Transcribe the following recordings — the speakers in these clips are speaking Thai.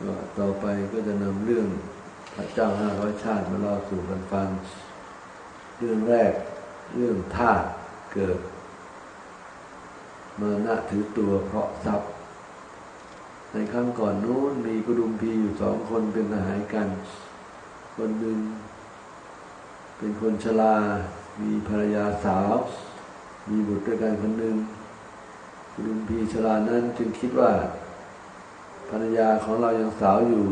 ก็ต่อไปก็จะนำเรื่องพระเจ้าห้าร้อยชาติมาเล่าสู่กันฟัง เรื่องแรกเรื่องธาตุเกิด มานะถือตัวเพราะทรัพย์ ในครั้งก่อนนู้นมีกุดุมพีอยู่สองคนเป็นทหารกัน คนหนึ่งเป็นคนชรา มีภรรยาสาว มีบุตรด้วยกันคนหนึ่งกุดุมพีชรานั้นจึงคิดว่า ภรรยาของเรายังสาวอยู่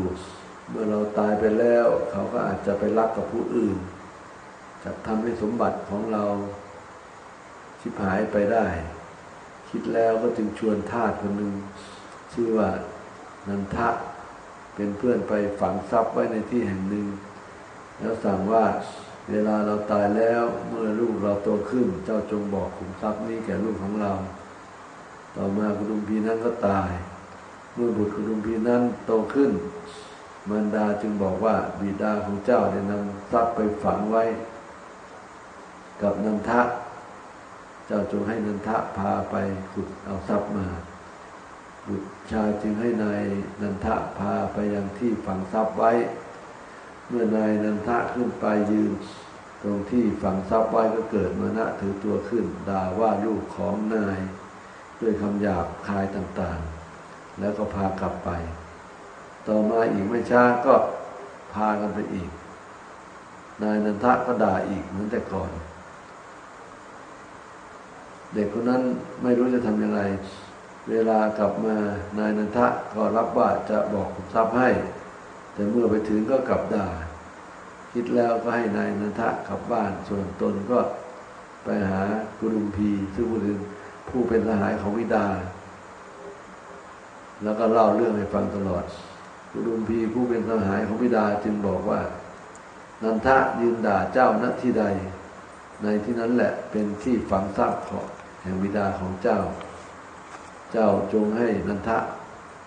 เมื่อเราตายไปแล้ว เขาก็อาจจะไปรักกับผู้อื่นจะทำให้สมบัติของเราชิบหายไปได้ คิดแล้วก็จึงชวนทาสคนหนึ่งชื่อว่านันทะเป็นเพื่อนไปฝังทรัพย์ไว้ในที่แห่งหนึ่ง แล้วสั่งว่าเวลาเราตายแล้วเมื่อลูกเราโตขึ้น เจ้าจงบอกขุมทรัพย์นี้แก่ลูกของเรา ต่อมาคุณลุงพีนั้นก็ตาย เมื่อบุตรคุณลุงพีนั้นโตขึ้นมารดาจึงบอกว่าบิดาของเจ้าได้นำทรัพย์ไปฝังไว้ กับนันทะ เจ้าจงให้นันทะพาไปขุดเอาทรัพย์มา บุตรชายจึงให้นายนันทะพาไปยังที่ฝังทรัพย์ไว้ เมื่อนายนันทะขึ้นไปยืน ตรงที่ฝังทรัพย์ไว้ก็เกิดมานะถือตัวขึ้นด่าว่าลูกของนาย ด้วยคำหยาบคายต่างๆ แล้วก็พากลับไป ต่อมาอีกไม่ช้าก็พากันไปอีก นายนันทะก็ด่าอีกเหมือนแต่ก่อน เด็กคนนั้นไม่รู้จะทำยังไง เวลากลับมานายนันทะก็รับว่าจะบอกขุมทรัพย์ให้ แต่เมื่อไปถึงก็กลับด่า คิดแล้วก็ให้นายนันทะกลับบ้าน ส่วนตนก็ไปหากุรุมพีซึ่งผู้เป็นผู้เป็นสหายของวิดา แล้วก็เล่าเรื่องให้ฟังตลอดกุรุมพีผู้เป็นสหายของวิดาจึงบอกว่า นันทะยืนด่าเจ้าณที่ใด ในที่นั้นแหละเป็นที่ฝังทรัพย์ของแห่งวิดาของเจ้า เจ้าจงให้นันทะ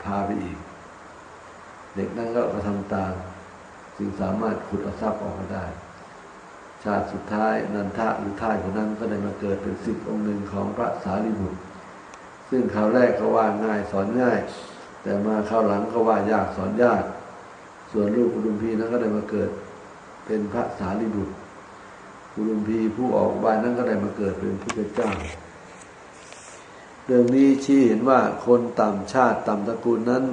พาไปอีก เด็กนั่นก็กระทำตามจึงสามารถขุดเอาทรัพย์ออกมาได้ ชาติสุดท้ายนันทะหรือท่ายคนนั้นก็ได้มาเกิดเป็นสิทธิองค์หนึ่งของพระสารีบุตร ซึ่งคราวแรกก็ว่าง่ายสอนง่าย แต่มาคราวหลังก็ว่ายากสอนยาก ส่วนลูกกุลุมพีนั้นก็ได้มาเกิด เป็นพระสารีบุตรกุลุมพีผู้ออกบายนั้นก็ได้มาเกิดเป็นพระเจ้าเรื่องนี้ชี้เห็นว่าคนต่ำชาติต่ำตระกูลนั้น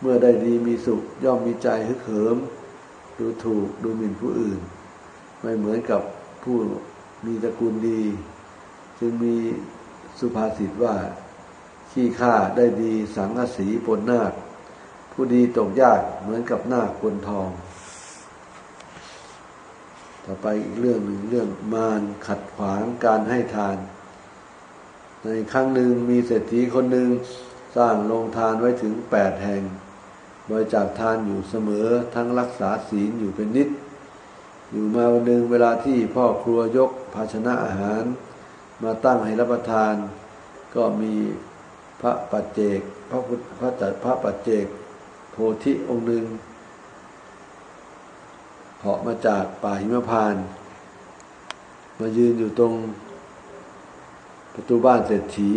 เมื่อได้ดีมีสุขย่อมมีใจฮึกเหิม ดูถูกดูหมิ่นผู้อื่น ไม่เหมือนกับผู้มีตระกูลดี จึงมีสุภาษิตว่า ขี้ข้าได้ดีสังกสีปนนาค ผู้ดีตกยากเหมือนกับนาคปนทอง ต่อไปอีกเรื่องหนึ่งเรื่องมารขัดขวางการให้ทาน ในครั้งหนึ่งมีเศรษฐีคนหนึ่งสร้างโรงทานไว้ถึงแปดแห่ง บริจาคทานอยู่เสมอทั้งรักษาศีลอยู่เป็นนิด อยู่มาวันหนึ่งเวลาที่พ่อครัวยกภาชนะอาหาร มาตั้งให้รับประทาน ก็มี พระปัจเจก พระพุทธพระจัดพระปัจเจก โพธิองค์หนึ่งเหาะมาจากป่าหิมพานต์มายืนอยู่ตรงประตูบ้านเศรษฐี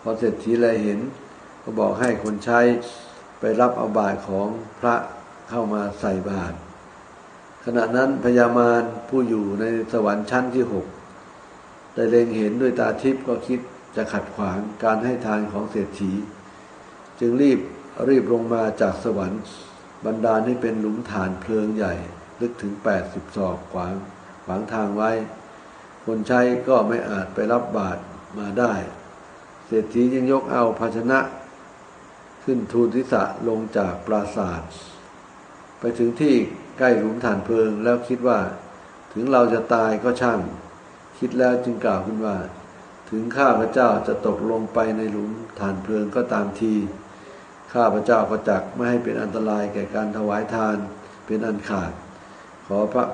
พอเศรษฐีแลเห็น ก็บอกให้คนใช้ไปรับเอาบาตรของพระเข้ามาใส่บาตรขณะนั้นพญามารผู้อยู่ในสวรรค์ชั้นที่หกได้เล็งเห็นด้วยตาทิพย์ก็คิด จะขัดขวางการให้ทานของเศรษฐี จึงรีบรีบลงมาจากสวรรค์ บรรดาให้เป็นหลุมฐานเพลิงใหญ่ ลึกถึงแปดสิบศอกขวางขวางทางไว้ คนใช้ก็ไม่อาจไปรับบาตรมาได้ เศรษฐียังยกเอาภาชนะ ขึ้นทูลทิศะลงจากปราศาสตร์ไปถึงที่ใกล้หลุมฐานเพลิงแล้วคิดว่า ถึงเราจะตายก็ช่าง คิดแล้วจึงกล่าวขึ้นว่า ถึงข้าพเจ้าจะตกลงไปในหลุมฐานเพลิงก็ตามที ข้าพเจ้าก็จักไม่ให้เป็นอันตรายแก่การถวายทานเป็นอันขาด ขอพระ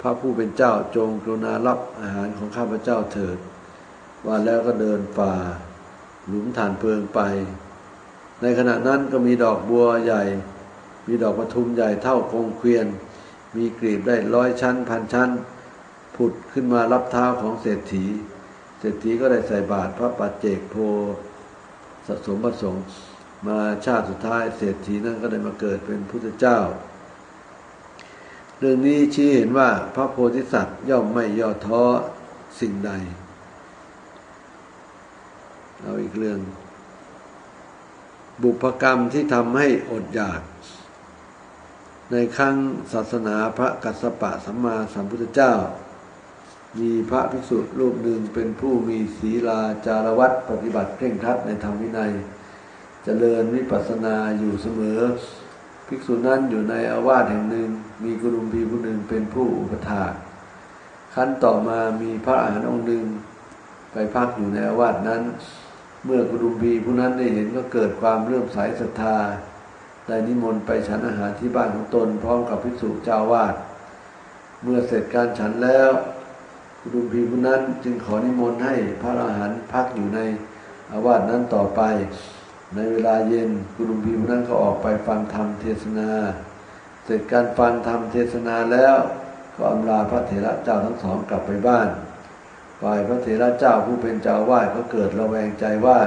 พระผู้เป็นเจ้าจงกรุณารับอาหารของข้าพเจ้าเถิด ว่าแล้วก็เดินฝ่า หลุมฐานเพลิงไป ในขณะนั้นก็มีดอกบัวใหญ่ มีดอกปทุมใหญ่เท่ากงเกวียน มีกลีบได้ร้อยชั้นพันชั้น ผุดขึ้นมารับเท้าของเศรษฐี เศรษฐีก็ได้ใส่บาตรพระปัจเจกโพสสมประสงค์มาชาติสุดท้าย เศรษฐีนั้นก็ได้มาเกิดเป็นพุทธเจ้า เรื่องนี้ชี้เห็นว่าพระโพธิสัตว์ย่อมไม่ย่อท้อสิ่งใด เอาอีกเรื่อง บุพกรรมที่ทำให้อดอยาก ในครั้งศาสนาพระกัสสปะสัมมาสัมพุทธเจ้า มีพระภิกษุรูปหนึ่งเป็นผู้มีศีลาจารวัตปฏิบัติเคร่งครัดในธรรมวินัยเจริญวิปัสสนาอยู่เสมอ ภิกษุนั้นอยู่ในอาวาสแห่งหนึ่ง มีกุรุมพีผู้หนึ่งเป็นผู้อุปถากขั้นต่อมามีพระอาหารองค์หนึ่ง ไปพักอยู่ในอาวาสนั้น เมื่อกุรุมพีผู้นั้นได้เห็นก็เกิดความเลื่อมใสศรัทธาได้นิมนต์ไปฉันอาหารที่บ้านของตนพร้อมกับภิกษุเจ้าวาดเมื่อเสร็จการฉันแล้ว กุรุมพีผู้นั้นจึงขอนิมนต์ให้พระอรหันต์พักอยู่ในอาวาสนั้นต่อไป ในเวลาเย็นกุรุมพีผู้นั้นก็ออกไปฟังธรรมเทศนา เสร็จการฟังธรรมเทศนาแล้วก็อำลาพระเถระเจ้าทั้งสองกลับไปบ้านฝ่ายพระเถระเจ้าผู้เป็นเจ้าวาดก็เกิดระแวงใจว่า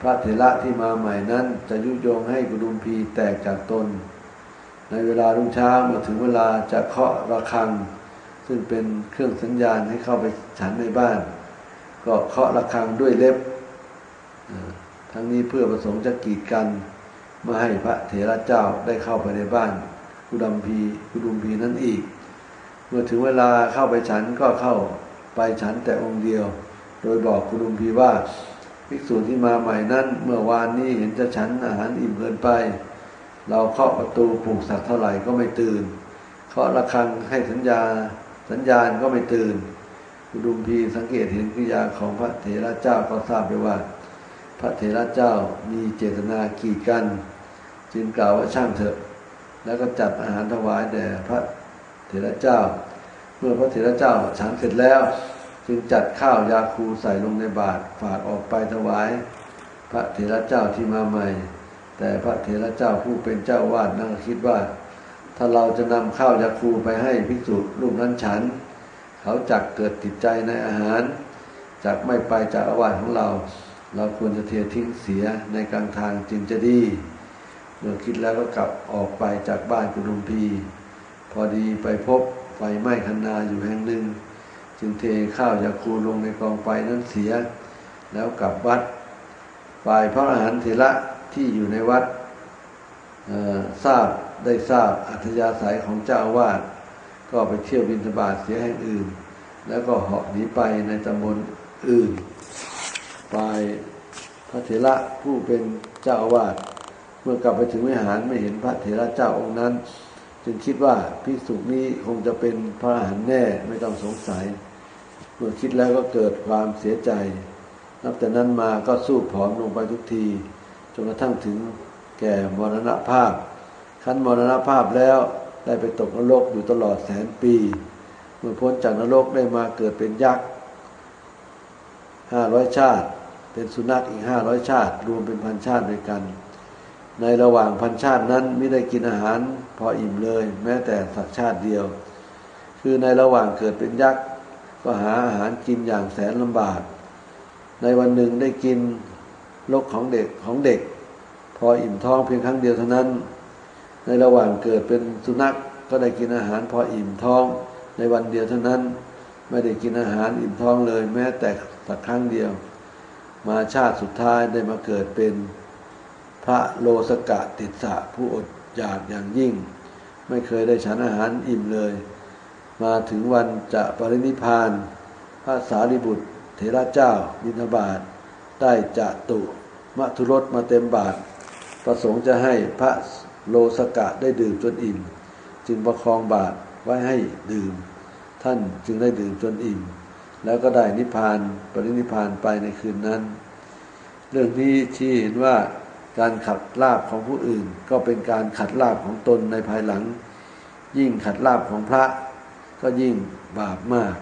พระเถระที่มาใหม่นั้นจะยุยงให้กุดุมพีแตกจากตน ในเวลารุ่งเช้าเมื่อถึงเวลาจะเคาะระฆัง ซึ่งเป็นเครื่องสัญญาณให้เข้าไปฉันในบ้าน ก็เคาะระฆังด้วยเล็บ ทั้งนี้เพื่อประสงค์จะกีดกันไม่ให้พระเถระเจ้าได้เข้าไปในบ้านกุดัมพีกุดุมพีนั้นอีก เมื่อถึงเวลาเข้าไปฉันก็เข้าไปฉันแต่องค์เดียว โดยบอกกุดุมพีว่าภิกษุที่มาใหม่นั้นเมื่อวานนี้เห็นจะฉันอาหารอิ่มเกินไป เราเคาะประตูปลุกสัตว์เท่าไหร่ก็ไม่ตื่นเคาะระฆังให้สัญญา สัญญาณก็ไม่ตื่นกุดุมพีสังเกตเห็นกิริยาของพระเถระเจ้าก็ทราบไปว่า พระเถระเจ้ามีเจตนากีดกัน จึงกล่าวว่าช่างเถอะ แล้วก็จัดอาหารถวายแด่พระเถระเจ้า เมื่อพระเถระเจ้าฉันเสร็จแล้ว จึงจัดข้าวยาคูใส่ลงในบาตรฝากออกไปถวาย พระเถระเจ้าที่มาใหม่ แต่พระเถระเจ้าผู้เป็นเจ้าวาดนั่นก็คิดว่า ถ้าเราจะนำข้าวยาคูไปให้ภิกษุรูปนั้นฉัน เขาจักเกิดติดใจในอาหารจักไม่ไปจากอาวาสของเรา เราควรจะเททิ้งเสียในกลางทางจึงจะดี เมื่อคิดแล้วก็กลับออกไปจากบ้านกุดุมพี พอดีไปพบไฟไหม้คันนาอยู่แห่งหนึ่ง จึงเทข้าวยาคูลงในกองไฟนั้นเสีย แล้วกลับวัดฝ่ายพระอรหันต์เถระที่อยู่ในวัดทราบ ได้ทราบอัธยาศัยของเจ้าอาวาสก็ไปเที่ยวบินทบาทเสียแห่งอื่น แล้วก็เหาะหนีไปในตำบลอื่นฝ่ายพระเถระผู้เป็นเจ้าอาวาสเมื่อกลับไปถึงวิหารไม่เห็นพระเถระเจ้าองค์นั้น จึงคิดว่าภิกษุนี้คงจะเป็นพระอรหันต์แน่ไม่ต้องสงสัย เมื่อคิดแล้วก็เกิดความเสียใจ นับแต่นั้นมาก็สู้ผอมลงไปทุกทีจนกระทั่งถึงแก่มรณภาพ ขั้นมรณภาพแล้วได้ไปตกนรกอยู่ตลอดแสนปี เมื่อพ้นจากนรกได้มาเกิดเป็นยักษ์ห้าร้อยชาติ เป็นสุนัขอีกห้าร้อยชาติ รวมเป็นพันชาติด้วยกัน ในระหว่างพันชาตินั้นไม่ได้กินอาหาร พออิ่มเลย แม้แต่สักชาติเดียว คือในระหว่างเกิดเป็นยักษ์ก็หาอาหารกินอย่างแสนลำบาก ในวันหนึ่งได้กินลกของเด็กของเด็ก พออิ่มท้องเพียงครั้งเดียวเท่านั้น ในระหว่างเกิดเป็นสุนัขก็ได้กินอาหารพออิ่มท้อง ในวันเดียวเท่านั้น ไม่ได้กินอาหารอิ่มท้องเลย แม้แต่สักครั้งเดียว มาชาติสุดท้ายได้มาเกิดเป็นพระโลสกะติสสะผู้อดอยากอย่างยิ่ง ไม่เคยได้ฉันอาหารอิ่มเลย มาถึงวันจะปรินิพพาน พระสารีบุตร เถระเจ้าบิณฑบาตได้จะตุมัทุรสมาเต็มบาท ประสงค์จะให้พระ โลสกะได้ดื่มจนอิ่ม จึงประคองบาทไว้ให้ดื่ม ท่านจึงได้ดื่มจนอิ่ม แล้วก็ได้นิพพานปรินิพพานไปในคืนนั้น เรื่องนี้ที่เห็นว่าการขัดลาบของผู้อื่น ก็เป็นการขัดลาบของตนในภายหลัง ยิ่งขัดลาบของพระ ก็ยิ่งบาปมาก